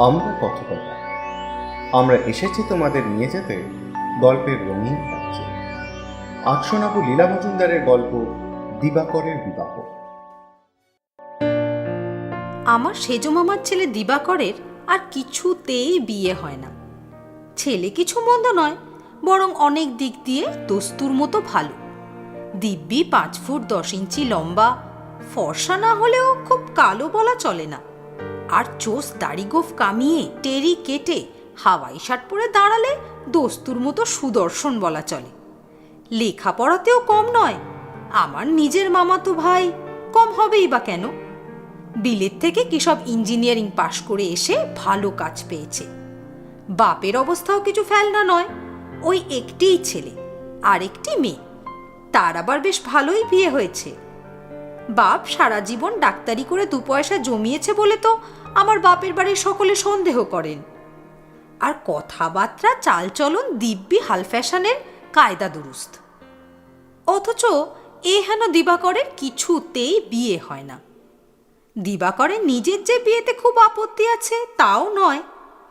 আমরা কথকতা আমরা এসেছি তোমাদের নিয়ে যেতে গল্পের রঙিন রাজ্যে আজ লীলা মজুমদারের গল্প দিবাকরের বিবাহ। আমার সেজ মামার ছেলে দিবাকরের আর কিছুতেই বিয়ে হয় না। ছেলে কিছু মন্দ নয়, বরং অনেক দিক দিয়ে দস্তুর মতো ভালো। দিব্যি পাঁচ ফুট দশ ইঞ্চি লম্বা, ফর্সা না হলেও খুব কালো বলা চলে না। আর চোস দাড়িগোফ কামিয়ে টেরি কেটে হাওয়াই শার্ট পরে দাঁড়ালে দস্তুর মতো সুদর্শন বলা চলে। লেখাপড়াতেও কম নয়, আমার নিজের মামাতো ভাই কম হবেই বা কেন? বিলেত থেকে কি সব ইঞ্জিনিয়ারিং পাশ করে এসে ভালো কাজ পেয়েছে? বাপের অবস্থাও কিছু ফেলনা নয়, ওই একটিই ছেলে আর একটি মেয়ে, তার আবার বেশ ভালোই বিয়ে হয়েছে। বাপ সারা জীবন ডাক্তারি করে দু পয়সা জমিয়েছে বলে তো আমার বাপের বাড়ির সকলে সন্দেহ করেন। আর কথাবার্তা, চালচলন, দিব্যি, হাল ফ্যাশনের কায়দা দুরুস্ত। অথচ এ হেন দিবাকরের কিছুতেই বিয়ে হয় না। দিবাকরের নিজের যে বিয়েতে খুব আপত্তি আছে, তাও নয়,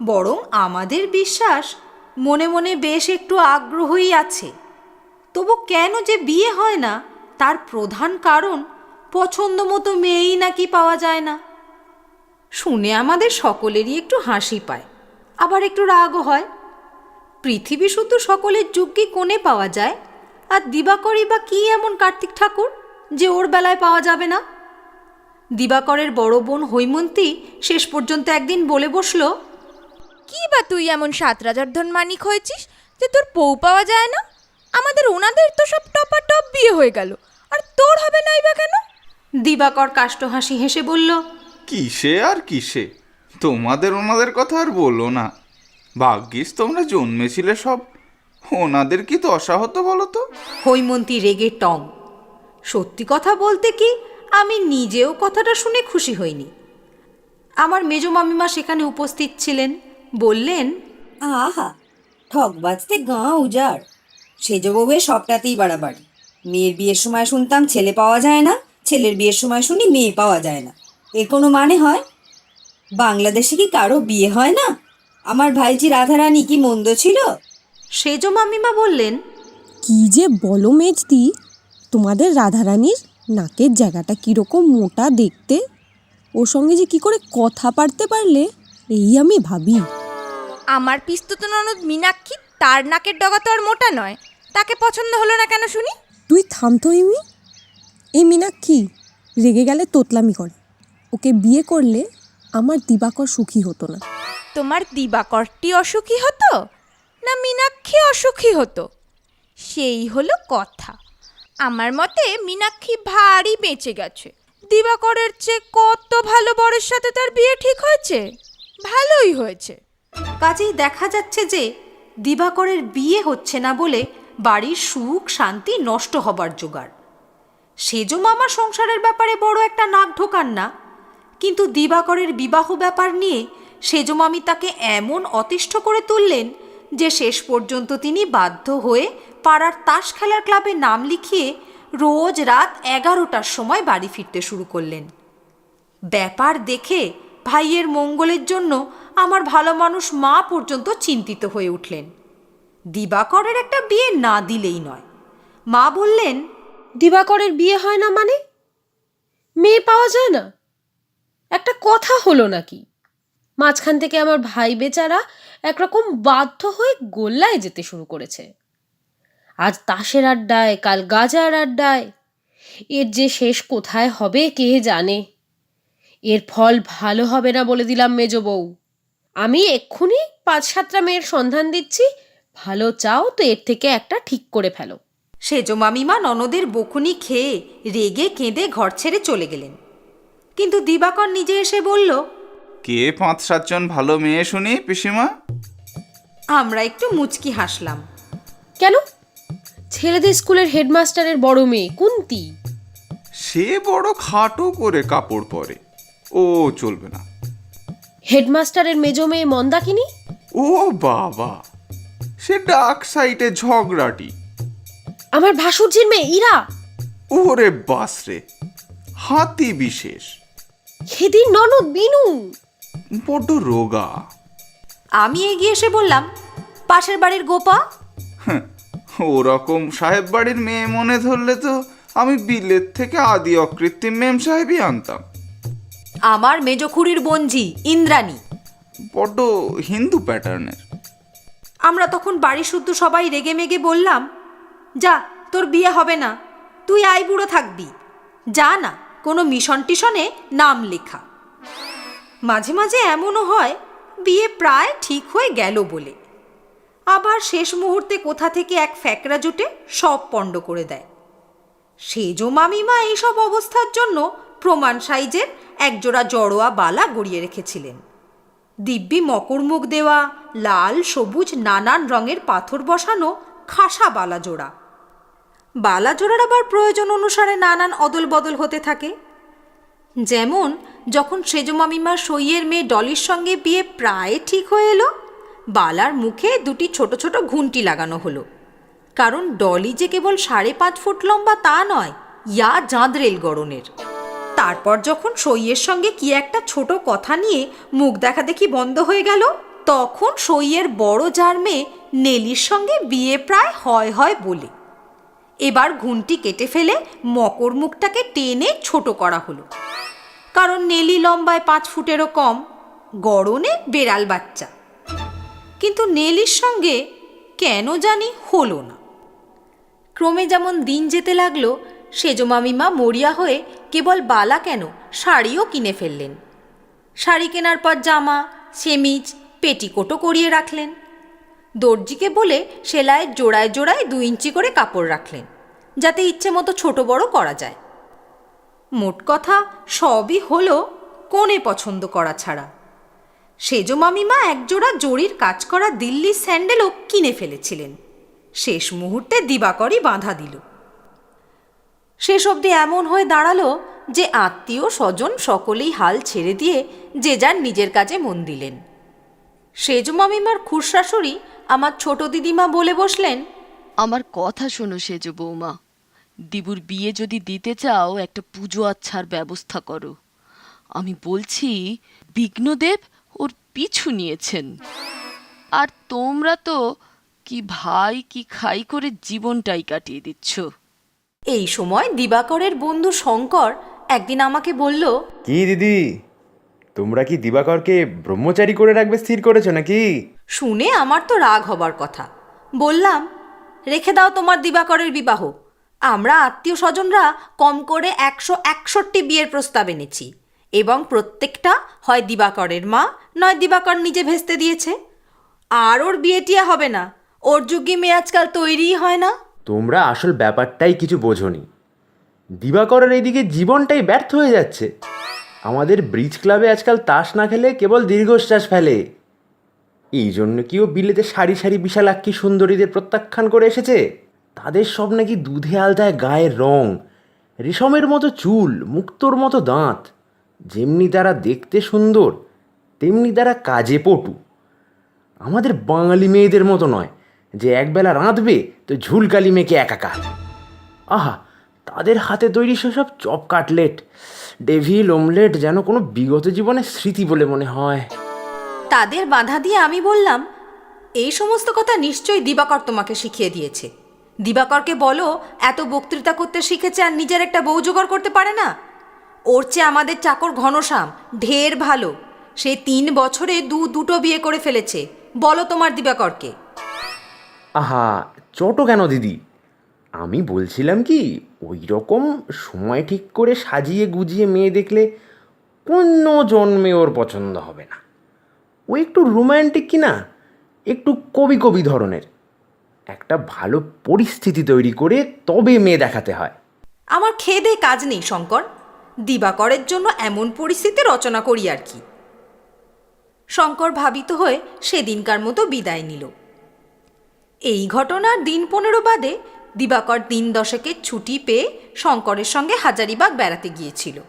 বরং আমাদের বিশ্বাস মনে মনে বেশ একটু আগ্রহই আছে। তবু কেন যে বিয়ে হয় না, তার প্রধান কারণ পছন্দ মতো মেয়েই নাকি পাওয়া যায় না। শুনে আমাদের সকলেরই একটু হাসি পায় আবার একটু রাগও হয়। পৃথিবী শুধু সকলের যোগ্যে কোণে পাওয়া যায় আর দিবাকরই বা কি এমন কার্তিক ঠাকুর যে ওর বেলায় পাওয়া যাবে না? দিবাকরের বড় বোন হৈমন্তী শেষ পর্যন্ত একদিন বলে বসল কি বা তুই এমন সাত রাজার ধন মানিক হয়েছিস যে তোর পৌ পাওয়া যায় না? আমাদের ওনাদের তো সব টপা টপ বিয়ে হয়ে গেল আর তোর হবে নাই বা কেন? দিবাকর কাষ্ট হাসি হেসে বলল কিসে আর কিসে? তোমাদের ওনাদের কথা আর বলো না। ভাগ্যিস তোমরা জন্মেছিলে সব। ওনাদের কি দশা হতো বলো তো? হৈমন্তী রেগে টং। সত্যি কথা বলতে কি আমি নিজেও কথাটা শুনে খুশি হইনি। আমার মেজ মামিমা সেখানে উপস্থিত ছিলেন। বললেন আহা ঠক বাজতে গাঁ উজাড়। সেজ বউয়ের সবটাতেই বাড়াবাড়ি। মেয়ের বিয়ের সময় শুনতাম ছেলে পাওয়া যায় না ছেলের বিয়ের সময় শুনি মেয়ে পাওয়া যায় না। এর কোনো মানে হয়? বাংলাদেশে কি কারও বিয়ে হয় না? আমার ভাইজি রাধারানী কি মন্দ ছিল? সেজ মামিমা বললেন কি যে বলো মেজদি তোমাদের রাধারানীর নাকের জায়গাটা কীরকম মোটা দেখতে? ওর সঙ্গে যে কি করে কথা পারতে পারলে এই আমি ভাবি। আমার পিস্তুত ননদ মীনাক্ষী তার নাকের ডগা তো আর মোটা নয়। তাকে পছন্দ হলো না কেন শুনি? তুই থাম তো ইমি এই মীনাক্ষী রেগে গেলে তোতলামি করে। ওকে বিয়ে করলে আমার দিবাকর সুখী হতো না। তোমার দিবাকরটি অসুখী হতো না মীনাক্ষী অসুখী হতো? সেই হলো কথা। আমার মতে মীনাক্ষী ভারী বেঁচে গেছে। দিবাকরের চেয়ে কত ভালো বরের সাথে তার বিয়ে ঠিক হয়েছে? ভালোই হয়েছে। কাজেই দেখা যাচ্ছে যে দিবাকরের বিয়ে হচ্ছে না বলে বাড়ির সুখ শান্তি নষ্ট হবার জোগাড়। সেজ মামা সংসারের ব্যাপারে বড় একটা নাক ঢোকান না কিন্তু দিবাকরের বিবাহ ব্যাপার নিয়ে সেজ মামি তাকে এমন অতিষ্ঠ করে তুললেন যে শেষ পর্যন্ত তিনি বাধ্য হয়ে পাড়ার তাস খেলার ক্লাবে নাম লিখিয়ে রোজ রাত এগারোটার সময় বাড়ি ফিরতে শুরু করলেন। ব্যাপার দেখে ভাইয়ের মঙ্গলের জন্য আমার ভালো মানুষ মা পর্যন্ত চিন্তিত হয়ে উঠলেন। দিবাকরের একটা বিয়ে না দিলেই নয়। মা বললেন, দিবাকরের বিয়ে হয় না মানে? মেয়ে পাওয়া যায় না? একটা কথা হলো নাকি? মাঝখান থেকে আমার ভাই বেচারা একরকম বাধ্য হয়ে গোল্লায় যেতে শুরু করেছে। আজ তাসের আড্ডায়, কাল গাজার আড্ডায়। এর যে শেষ কোথায় হবে কে জানে? এর ফল ভালো হবে না বলে দিলাম মেজ বউ। আমি এক্ষুনি পাঁচ সাতটা মেয়ের সন্ধান দিচ্ছি, ভালো চাও তো এর থেকে একটা ঠিক করে ফেলো। সেজ মামিমা ননদের বকুনি খেয়ে রেগে কেঁদে ঘর ছেড়ে চলে গেলেন। কিন্তু দিবাকর নিজে এসে বলল কে পাঁচ সাতজন ভালো মেয়ে শুনি পিসিমা? আমরা একটু মুচকি হাসলাম। কেন? ছেলেদের স্কুলের হেডমাস্টারের বড় মেয়ে কুন্তি। সে বড় খাটো করে কাপড় পরে। ও চলবে না। হেডমাস্টারের মেজো মেয়ে মন্দাকিনী? ও বাবা সে ডাক সাইটে ঝগড়াটি। আমার ভাসুরজির মেয়ে ইরা। ওরে বাস রে হাতি বিশেষ। খেদির ননদ বিনু বড্ড রোগা। আমি এগিয়ে এসে বললাম পাশের বাড়ির গোপা? হ্যাঁ, ওরকম সাহেব বাড়ির মেয়ে মনে ধরলে তো আমি বিলেত থেকে আদি অকৃত্রিম মেম সাহেবই আনতাম। আমার মেজখুরির বঞ্জি ইন্দ্রাণী। বড্ড হিন্দু প্যাটার্নের। আমরা তখন বাড়ি শুদ্ধ সবাই রেগে মেগে বললাম যা তোর বিয়ে হবে না তুই আই বুড়ো থাকবি। যা না। কোনো মিশন টিশনে নাম লেখা। মাঝে মাঝে এমনও হয়, বিয়ে প্রায় ঠিক হয়ে গেল বলে। আবার শেষ মুহূর্তে কোথা থেকে এক ফ্যাকরা জুটে সব পণ্ড করে দেয়। সেজো মামিমা এইসব অবস্থার জন্য প্রমাণ সাইজের একজোড়া জড়োয়া বালা গড়িয়ে রেখেছিলেন। দিব্যি মকরমুখ দেওয়া, লাল, সবুজ, নানান রঙের পাথর বসানো খাসা বালা জোড়া। বালা জোড়ার আবার প্রয়োজন অনুসারে নানান অদল বদল হতে থাকে। যেমন, যখন সেজো মামিমার সইয়ের মেয়ে ডলির সঙ্গে বিয়ে প্রায় ঠিক হয়ে এলো, বালার মুখে দুটি ছোট ছোট ঘুন্টি লাগানো হলো। কারণ ডলি যে কেবল সাড়ে পাঁচ ফুট লম্বা তা নয়, ইয়া জাঁদরেল গড়নের। তারপর যখন সইয়ের সঙ্গে কি একটা ছোট কথা নিয়ে মুখ দেখা দেখি বন্ধ হয়ে গেল, তখন সইয়ের বড় যার মেয়ে নেলির সঙ্গে বিয়ে প্রায় হয় হয় বলে। এবার ঘুনটি কেটে ফেলে মকর মুখটাকে টেনে ছোট করা হলো। কারণ নেলি লম্বায় পাঁচ ফুটেরও কম, গড়নে বেড়াল বাচ্চা। কিন্তু নেলির সঙ্গে কেন জানি হলো না। ক্রমে যেমন দিন যেতে লাগল, সেজো মামিমা মরিয়া হয়ে কেবল বালা কেন শাড়িও কিনে ফেললেন। শাড়ি কেনার পর জামা, সেমিজ, পেটিকোটও করিয়ে রাখলেন। দর্জিকে বলে সেলাইয়ের জোড়ায় জোড়ায় দু ইঞ্চি করে কাপড় রাখলেন, যাতে ইচ্ছে মতো ছোট বড় করা যায়। মোট কথা, সবই হলো কোণে পছন্দ করা ছাড়া। সেজো মামিমা একজোড়া জরির কাজ করা দিল্লির স্যান্ডেলও কিনে ফেলেছিলেন। শেষ মুহূর্তে দিবাকরই বাঁধা দিল। শেষ অবধি এমন হয়ে দাঁড়াল যে আত্মীয় স্বজন সকলেই হাল ছেড়ে দিয়ে যে যার নিজের কাজে মন দিলেন। সেজো মামিমার খুরশাশুড়ি আমার ছোট দিদিমা বলে বসলেন? আমার কথা শোনো সেজ বৌমা। দিবুর বিয়ে যদি দিতে চাও একটা পুজো আচ্ছার ব্যবস্থা করো। আমি বলছি বিঘ্নদেব ওর পিছু নিয়েছেন। আর তোমরা তো কি ভাই কি খাই করে জীবনটাই কাটিয়ে দিচ্ছ। এই সময় দিবাকরের বন্ধু শঙ্কর একদিন আমাকে বলল কি দিদি? তোমরা কি দিবাকরকে ব্রহ্মচারী করে রাখবে স্থির করেছ নাকি? শুনে আমার তো রাগ হবার কথা। বললাম, রেখে দাও তোমার দিবাকরের বিবাহ। আমরা আত্মীয় স্বজনরা কম করে একশো একষট্টি বিয়ের প্রস্তাব এনেছি এবং প্রত্যেকটা হয় দিবাকরের মা, নয় দিবাকর নিজে ভেস্তে দিয়েছে। আর ওর বিয়ে টিয়া হবে না। ওর যুগে মেয়ে আজকাল তৈরিই হয় না। তোমরা আসল ব্যাপারটাই কিছু বোঝোনি। দিবাকরের এইদিকে জীবনটাই ব্যর্থ হয়ে যাচ্ছে। আমাদের ব্রিজ ক্লাবে আজকাল তাস না খেলে কেবল দীর্ঘশ্বাস ফেলে। এই জন্য কি ও বিলেতে সারি সারি বিশালাক্ষী সুন্দরীদের প্রত্যাখ্যান করে এসেছে? তাদের সব নাকি দুধে আলতায় গায়ের রং, রেশমের মতো চুল, মুক্তোর মতো দাঁত। যেমনি তারা দেখতে সুন্দর, তেমনি তারা কাজে পটু। আমাদের বাঙালি মেয়েদের মতো নয়, যে একবেলা রাঁধবে তো ঝুলকালি মেখে একাকার। আহা, তাদের হাতে তৈরি সেসব চপ কাটলেট ডেভিল ওমলেট যেন কোনো বিগত জীবনের স্মৃতি বলে মনে হয়। তাদের বাধা দিয়ে আমি বললাম, এই সমস্ত কথা নিশ্চয়ই দিবাকর তোমাকে শিখিয়ে দিয়েছে। দিবাকরকে বলো, এত বক্তৃতা করতে শিখেছে আর নিজের একটা বউ জোগাড় করতে পারে না। ওর চেয়ে আমাদের চাকর ঘনশ্যাম ঢের ভালো। সে তিন বছরে দু দুটো বিয়ে করে ফেলেছে। বলো তোমার দিবাকরকে। আহা চটো কেন দিদি? আমি বলছিলাম কি ওই রকম সময় ঠিক করে সাজিয়ে গুজিয়ে মেয়ে দেখলে অন্য জন্মে ওর পছন্দ হবে না। ও একটু রোম্যান্টিক কি না একটু কবি কবি ধরনের। একটা ভালো পরিস্থিতি তৈরি করে তবে মেয়ে দেখাতে হয়। আমার খেদে কাজ নেই, শঙ্কর। দিবাকরের জন্য এমন পরিস্থিতি রচনা করি আর কি। শঙ্কর ভাবিত হয়ে সেদিনকার মতো বিদায় নিল। এই ঘটনার দিন পনেরো বাদে দিবাকর দিন দশকের ছুটি পেয়ে শঙ্করের সঙ্গে হাজারিবাগ বেড়াতে গিয়েছিল।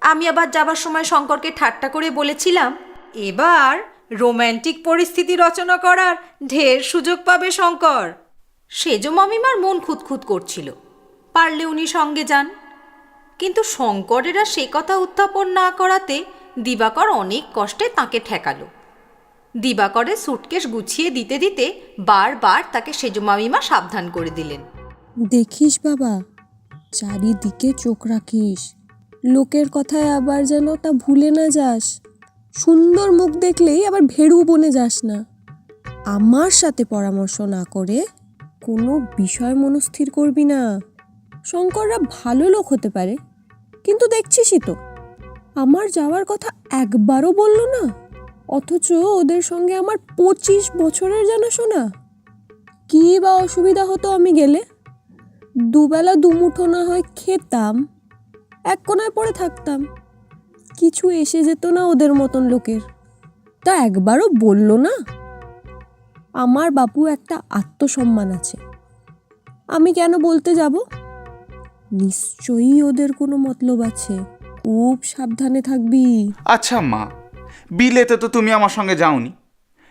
আমি আবার যাবার সময় শঙ্করকে ঠাট্টা করে বলেছিলাম এবার রোম্যান্টিক পরিস্থিতি রচনা করার ঢের সুযোগ পাবে শঙ্কর। সেজো মামিমার মন খুঁতখুত করছিল। পারলে উনি সঙ্গে যান। কিন্তু শঙ্করেরা সে কথা উত্থাপন না করাতে দিবাকর অনেক কষ্টে তাকে ঠেকালো। দিবাকরের সুটকেস গুছিয়ে দিতে দিতে বারবার তাকে সেজো মামিমা সাবধান করে দিলেন। দেখিস বাবা, চারিদিকে চোখ রাখিস। লোকের কথায় আবার যেন তা ভুলে না যাস। সুন্দর মুখ দেখলেই আবার ভেড়ু বনে যাস না। আমার সাথে পরামর্শ না করে কোনো বিষয় মনস্থির করবি না। শঙ্কররা ভালো লোক হতে পারে, কিন্তু দেখছিসই তো। আমার যাওয়ার কথা একবারও বলল না, অথচ ওদের সঙ্গে আমার পঁচিশ বছরের জানাশোনা কী বা অসুবিধা হতো আমি গেলে? দুবেলা দুমুঠো না হয় খেতাম, এক কোনায় পড়ে থাকতাম। কিছু এসে যেত না ওদের মতন লোকের। তা একবারও বলল না? আমার বাপু একটা আত্মসম্মান আছে। আমি কেন বলতে যাব? নিশ্চয়ই ওদের কোনো মতলব আছে। খুব সাবধানে থাকবি। আচ্ছা মা, বিলেতে তো তুমি আমার সঙ্গে যাওনি।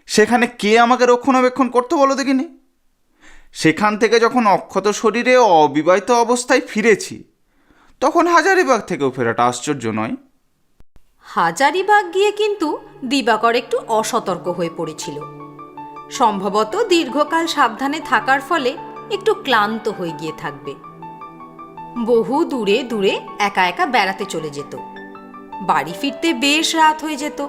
সেখানে কে আমাকে রক্ষণাবেক্ষণ করতে বলো দেখিনি? সেখান থেকে যখন অক্ষত শরীরে অবিবাহিত অবস্থায় ফিরেছি, তখন হাজারিবাগ থেকেও ফেরাটা আশ্চর্য নয়। হাজারিবাগ গিয়ে কিন্তু দিবাকর একটু অসতর্ক হয়ে পড়েছিল। সম্ভবত দীর্ঘকাল সাবধানে থাকার ফলে একটু ক্লান্ত হয়ে গিয়ে থাকবে। বহু দূরে দূরে একা একা বেড়াতে চলে যেত। বাড়ি ফিরতে বেশ রাত হয়ে যেত।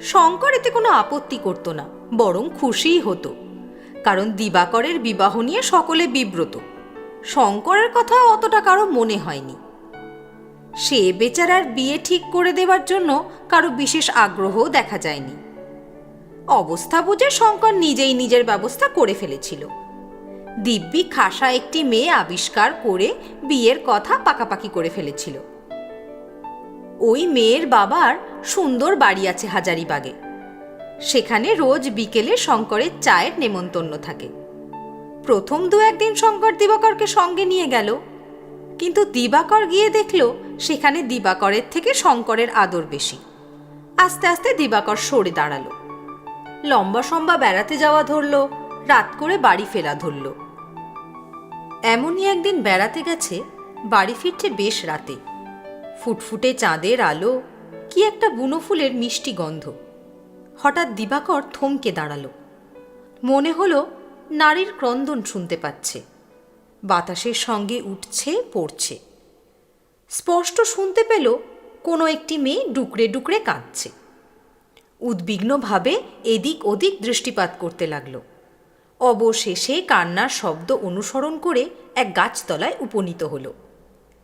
শঙ্কর এতে কোনো আপত্তি করত না, বরং খুশিই হতো। কারণ দিবাকরের বিবাহ নিয়ে সকলে বিব্রত। শঙ্করের কথা অতটা কারও মনে হয়নি। সে বেচারার বিয়ে ঠিক করে দেওয়ার জন্য কারও বিশেষ আগ্রহও দেখা যায়নি। অবস্থা বুঝে শঙ্কর নিজেই নিজের ব্যবস্থা করে ফেলেছিল। দিব্যি খাসা একটি মেয়ে আবিষ্কার করে বিয়ের কথা পাকাপাকি করে ফেলেছিল। ওই মেয়ের বাবার সুন্দর বাড়ি আছে হাজারিবাগে। সেখানে রোজ বিকেলে শঙ্করের চায়ের নেমন্তন্ন থাকে। প্রথম দু একদিন শঙ্কর দিবাকরকে সঙ্গে নিয়ে গেল। কিন্তু দিবাকর গিয়ে দেখল সেখানে দিবাকরের থেকে শঙ্করের আদর বেশি। আস্তে আস্তে দিবাকর সরে দাঁড়াল। লম্বা সম্বা বেড়াতে যাওয়া ধরল, রাত করে বাড়ি ফেরা ধরল। এমনই একদিন বেড়াতে গেছে, বাড়ি ফিরছে বেশ রাতে। ফুটফুটে চাঁদের আলো, কি একটা বুনো ফুলের মিষ্টি গন্ধ। হঠাৎ দিবাকর থমকে দাঁড়াল। মনে হলো নারীর ক্রন্দন শুনতে পাচ্ছে। বাতাসের সঙ্গে উঠছে, পড়ছে। স্পষ্ট শুনতে পেল কোনো একটি মেয়ে ডুকরে ডুকরে কাঁদছে। উদ্বিগ্নভাবে এদিক ওদিক দৃষ্টিপাত করতে লাগল। অবশেষে কান্নার শব্দ অনুসরণ করে এক গাছতলায় উপনীত হলো।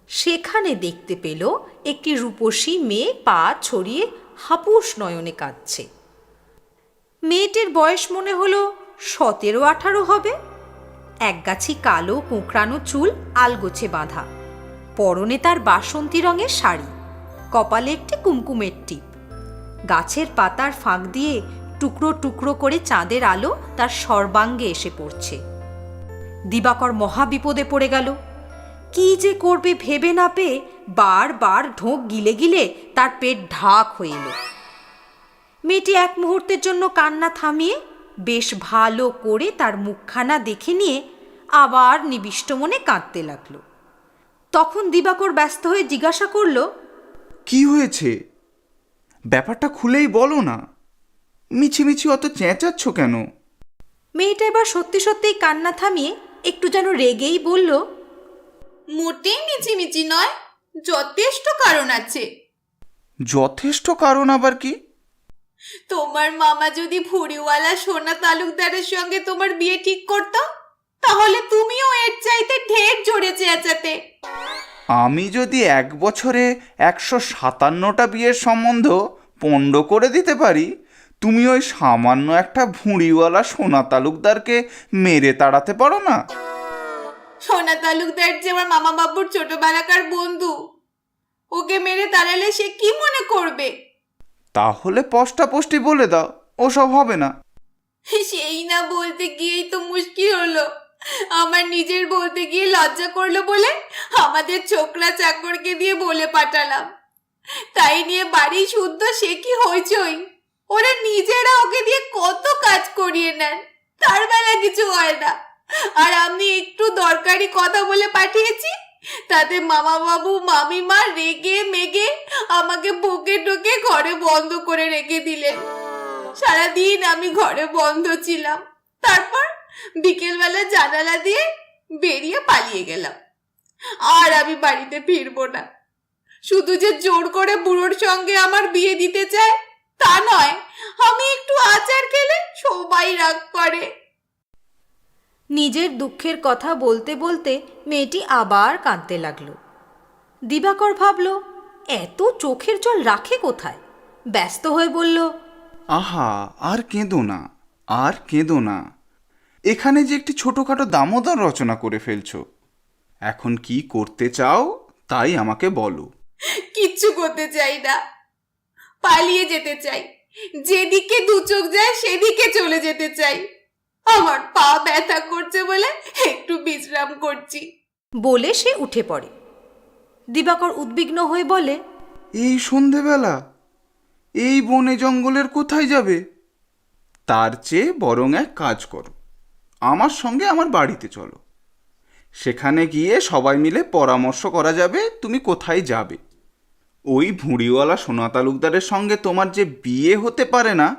সেখানে দেখতে পেল একটি রূপসী মেয়ে পা ছড়িয়ে হাপুস নয়নে কাঁদছে। মেয়েটির বয়স মনে হলো সতেরো আঠারো হবে। একগাছি কালো কুঁকড়ানো চুল আলগোছে বাঁধা। পরনে তার বাসন্তী রঙের শাড়ি, কপালে একটি কুমকুমের টিপ। গাছের পাতার ফাঁক দিয়ে টুকরো টুকরো করে চাঁদের আলো তার সর্বাঙ্গে এসে পড়ছে। দিবাকর মহাবিপদে পড়ে গেল। কি যে করবে ভেবে না পেয়ে বারবার ঢোক গিলে গিলে তার পেট ঢাক হয়ে এলো। মেয়েটি এক মুহূর্তের জন্য কান্না থামিয়ে বেশ ভালো করে তার মুখখানা দেখে নিয়ে আবার নিবিষ্ট মনে কাঁদতে লাগল। তখন দিবাকর ব্যস্ত হয়ে জিজ্ঞাসা করল কি হয়েছে? ব্যাপারটা খুলেই বলো না। মিছিমিছি অত চেঁচাচ্ছ কেন? মেয়েটা এবার সত্যি সত্যিই কান্না থামিয়ে একটু যেন রেগেই বলল মোটেই মিছিমিছি নয় যথেষ্ট কারণ আছে। যথেষ্ট কারণ আবার কি? তোমার মামা যদি ভুড়িওয়ালা সোনা তালুকদারের সঙ্গে তোমার বিয়ে ঠিক করতো তাহলে তুমিও এর চাইতে ঢের জোরে চেঁচাতে। আমি যদি এক বছরে একশো সাতান্নটা বিয়ের সম্বন্ধ পণ্ড করে দিতে পারি তুমি ওই সামান্য একটা ভুঁড়িওয়ালা সোনা তালুকদারকে মেরে তাড়াতে পারো না? সোনা তালুকদার যে আমার মামা বাবুর ছোটবেলাকার বন্ধু ওকে মেরে তাড়ালে সে কি মনে করবে? তাহলে পষ্টাপষ্টি বলে দাও, ওসব হবে না। সেই না বলতে গিয়েই তো মুশকিল হলো। আমার নিজের বলতে গিয়ে লজ্জা করল বলে আমাদের ছোকরা চাকরকে দিয়ে বলে পাঠালাম। তাই নিয়ে বাড়ি শুদ্ধ সে কি হইচই? ওরা নিজেরা ওকে দিয়ে কত কাজ করিয়ে নেন, তার বেলা কিছু হয় না। আর আমি একটু দরকারি কথা বলে পাঠিয়েছি তাতে মামা বাবু মামিমা রেগে মেগে আমাকে বুকে টোকে ঘরে বন্ধ করে রেখে দিলেন। সারাদিন আমি ঘরে বন্ধ ছিলাম। তারপর বিকেলবেলা জানালা দিয়ে বেরিয়ে পালিয়ে গেলাম। আর আমি বাড়িতে ফিরবো না। শুধু যে জোর করে বুড়োর সঙ্গে আমার বিয়ে দিতে চায়, তা নয়, আমি একটু আচার খেলে সবাই রাগ করে। নিজের দুঃখের কথা বলতে বলতে মেয়েটি আবার কাঁদতে লাগল। দিবাকর ভাবল এত চোখের জল রাখে কোথায়? ব্যস্ত হয়ে বলল আহা আর কেঁদো না আর কেঁদো না। এখানে যে একটি ছোটোখাটো দামোদর রচনা করে ফেলছো। এখন কি করতে চাও তাই আমাকে বলো। কিচ্ছু করতে চাই না। পালিয়ে যেতে চাই। যেদিকে দু চোখ যায় সেদিকে চলে যেতে চাই। আমার পা ব্যথা করছে বলে একটু বিশ্রাম করছি। বলে সে উঠে পড়ে। দিবাকর উদ্বিগ্ন হয়ে বলে এই সন্ধেবেলা এই বনে জঙ্গলের কোথায় যাবে? তার চেয়ে বরং এক কাজ করো। আমার সঙ্গে আমার বাড়িতে চলো। সেখানে গিয়ে সবাই মিলে পরামর্শ করা যাবে তুমি কোথায় যাবে। ওই ভুঁড়িওয়ালা সোনা তালুকদারের সঙ্গে তোমার যে বিয়ে হতে পারে না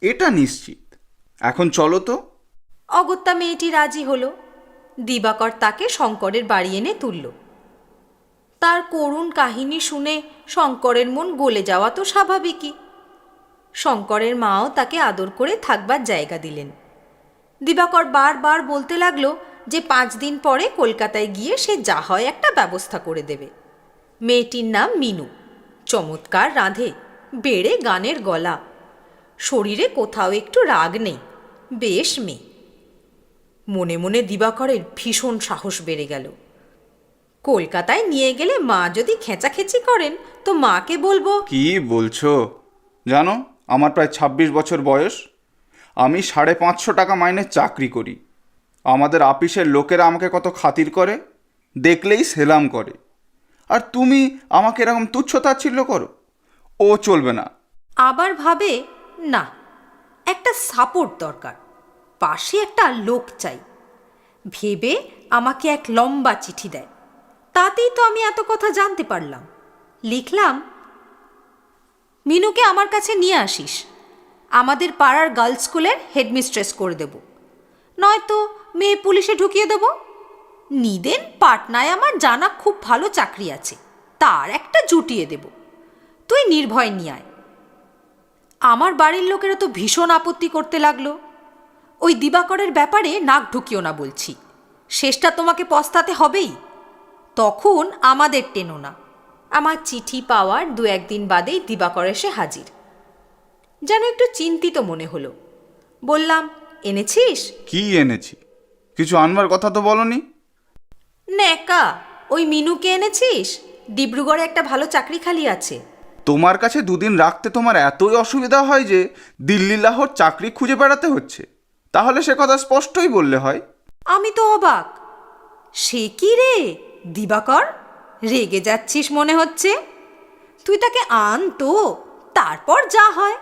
এটা নিশ্চিত। এখন চলো তো। অগত্যা মেয়েটি রাজি হলো। দিবাকর তাকে শঙ্করের বাড়ি এনে তুলল। তার করুণ কাহিনী শুনে শঙ্করের মন গলে যাওয়া তো স্বাভাবিকই। শঙ্করের মাও তাকে আদর করে থাকবার জায়গা দিলেন। দিবাকর বারবার বলতে লাগল যে পাঁচ দিন পরে কলকাতায় গিয়ে সে যা হয় একটা ব্যবস্থা করে দেবে। মেয়েটির নাম মিনু। চমৎকার রাঁধে, বেড়ে গানের গলা। শরীরে কোথাও একটু রাগ নেই। বেশ মেয়ে। মনে মনে দিবাকরের ভীষণ সাহস বেড়ে গেল। কলকাতায় নিয়ে গেলে মা যদি খেঁচাখেচি করেন তো মাকে বলব কি বলছো? জানো আমার প্রায় ছাব্বিশ বছর বয়স। আমি সাড়ে পাঁচশো টাকা মাইনে চাকরি করি। আমাদের আপিসের লোকেরা আমাকে কত খাতির করে? দেখলেই সেলাম করে। আর তুমি আমাকে এরকম তুচ্ছ তাচ্ছিল্য করো? ও চলবে না। আবার ভাবে না একটা সাপোর্ট দরকার। পাশে একটা লোক চাই। ভেবে আমাকে এক লম্বা চিঠি দেয়। তাতেই তো আমি এত কথা জানতে পারলাম। লিখলাম, মিনুকে আমার কাছে নিয়ে আসিস। আমাদের পাড়ার গার্লস স্কুলের হেডমিস্ট্রেস করে দেব। নয়তো মেয়ে পুলিশে ঢুকিয়ে দেব? নিদেন, পাটনায় আমার জানা খুব ভালো চাকরি আছে। তার একটা জুটিয়ে দেব। তুই নির্ভয় নিয়ে আয়। আমার বাড়ির লোকেরা তো ভীষণ আপত্তি করতে লাগল। ওই দিবাকরের ব্যাপারে নাক ঢুকিও না বলছি। শেষটা তোমাকে পস্তাতে হবেই। তখন আমাদের টেনো না। আমার চিঠি পাওয়ার দু একদিন বাদেই দিবাকর এসে হাজির। যেন একটু চিন্তিত মনে হলো। বললাম এনেছিস? কি এনেছি? কিছু আনবার কথা তো বলনি। ন্যাকা ওই মিনুকে এনেছিস? ডিব্রুগড়ে একটা ভালো চাকরি খালি আছে। তোমার কাছে দুদিন রাখতে তোমার এতই অসুবিধা হয় যে দিল্লি লাহোর চাকরি খুঁজে বেড়াতে হচ্ছে। তাহলে সে কথা স্পষ্টই বললে হয়। আমি তো অবাক। সে কি রে? দিবাকর রেগে যাচ্ছিস মনে হচ্ছে? তুই তাকে আন তো তারপর যা হয়।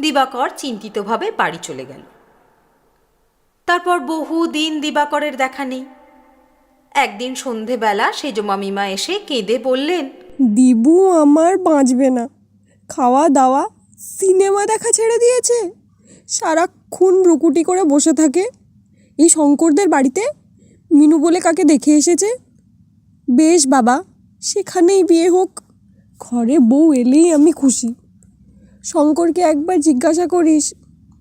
দিবাকর চিন্তিতভাবে বাড়ি চলে গেল। তারপর বহু দিন দিবাকরের দেখা নেই। একদিন সন্ধেবেলা সেজ মামিমা এসে কেঁদে বললেন দিবু আমার বাঁচবে না। খাওয়া দাওয়া সিনেমা দেখা ছেড়ে দিয়েছে। সারাক্ষণ ব্রুকুটি করে বসে থাকে। এই শঙ্করদের বাড়িতে মিনু বলে কাকে দেখে এসেছে? বেশ বাবা সেখানেই বিয়ে হোক। ঘরে বউ এলেই আমি খুশি। শঙ্করকে একবার জিজ্ঞাসা করিস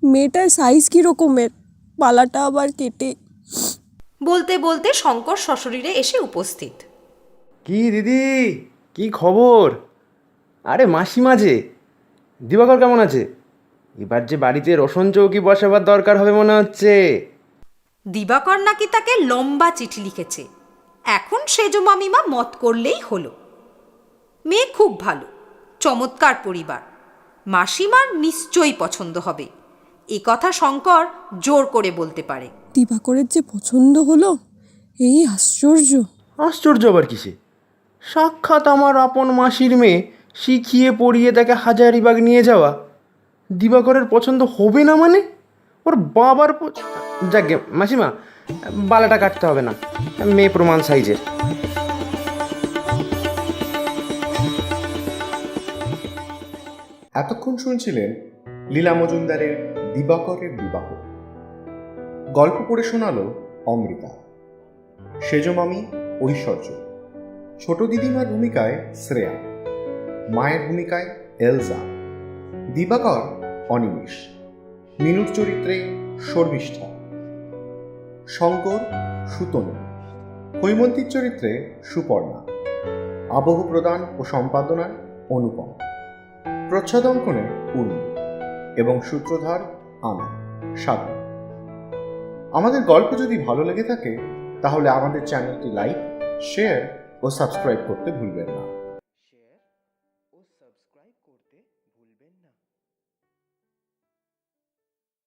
মেয়েটার সাইজ কী রকমের পালাটা আবার কেটে। বলতে বলতে শঙ্কর সশরীরে এসে উপস্থিত। কি দিদি? কি খবর? আরে মাসিমা যে। দিবাকর কেমন আছে? এবার যে বাড়িতে রোশন চৌকি বসাবার দরকার হবে মনে হচ্ছে। দিবাকর নাকি তাকে লম্বা চিঠি লিখেছে। এখন সেজ মামিমা মত করলেই হলো। মেয়ে খুব ভালো চমৎকার পরিবার। মাসিমার নিশ্চয়ই পছন্দ হবে। এ কথা শঙ্কর জোর করে বলতে পারে। দিবাকরের যে পছন্দ হলো এই আশ্চর্য। আশ্চর্য আবার কিসে? সাক্ষাৎ আমার আপন মাসির মেয়ে শিখিয়ে পড়িয়ে তাকে হাজারিবাগ নিয়ে যাওয়া। দিবাকরের পছন্দ হবে না মানে? ওর বাবার যাকে মাসিমা, বালাটা কাটতে হবে না। মেয়ে প্রমাণ সাইজের। এতক্ষণ শুনছিলেন লীলা মজুমদারের দিবাকরের বিবাহ। গল্প পড়ে শোনালো অমৃতা। সেজমামি ঐশ্বর্য। ছোট দিদিমার ভূমিকায় শ্রেয়া। মায়ের ভূমিকায় এলজা। দিবাকর অনিমেষ। মিনুর চরিত্রে শর্মিষ্ঠা। শঙ্কর, সুতনু। হৈমন্তীর চরিত্রে সুপর্ণা। আবহ প্রদান ও সম্পাদনায় অনুপম। প্রচ্ছদ অঙ্কনে উর্মি। এবং সূত্রধার আমি সাধু। আমাদের গল্প যদি ভালো লেগে থাকে, তাহলে আমাদের চ্যানেলটি লাইক, শেয়ার ও সাবস্ক্রাইব করতে ভুলবেন না।